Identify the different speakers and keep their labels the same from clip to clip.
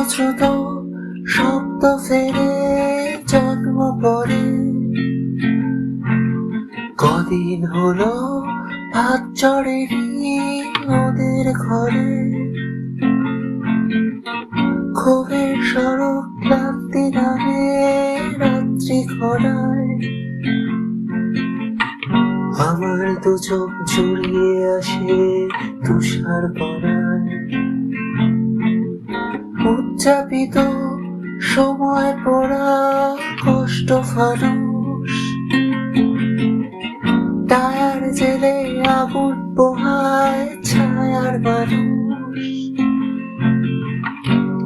Speaker 1: পূর্বশ্রুত শব্দ ফেরে জন্ম পরে কদিন হলো ভাত চড়েনি ওদের ঘরে। ক্ষোভের সড়ক ক্লান্তি নামে রাত্রি খরায় আমার দু চোখ জুড়িয়ে আসে তুষার কণায় উচ্চাপিত সময় পড়া কষ্ট ফানুষ টায়ার জেলে আগুন পোহায় ছায়ার মানুষ।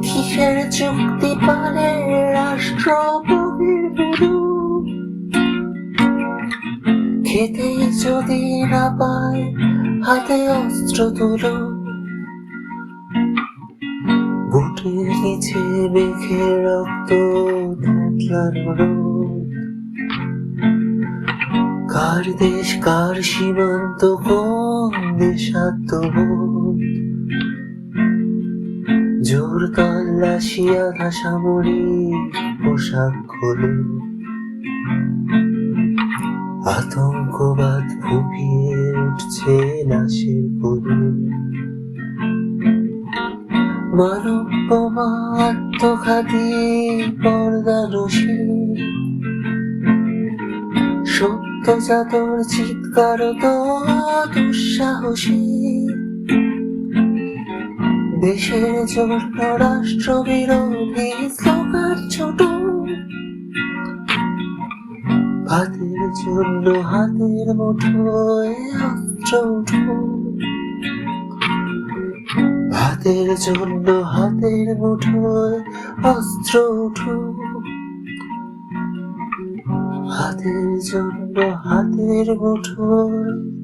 Speaker 1: কিসের চুক্তি পালে রাষ্ট্র বহির্ভূত খেতে যদি না পায় হাতে অস্ত্র তুলো। বুটের নিচে মেঘে রক্ত ধাতলানো কার দেশ কার সীমান্ত কোন দেশাত্মবোধ জোর তল্লাশি আধা সামরিক পোশাক খোলে আতঙ্কবাদ ফুপিয়ে উঠছে লাশের কোলে মানব বোমা আত্মঘাতী পর্দা নসী সত্য জাতর চিৎকার দুঃসাহসী দেশের জন্য রাষ্ট্র বিরোধী স্লোগান ছোট। হাতের জন্য হাতের মুঠোয় অস্ত্র উঠো। হাতের জন্য হাতের মুঠোয় অস্ত্র উঠো হাতের জন্য হাতের মুঠোয়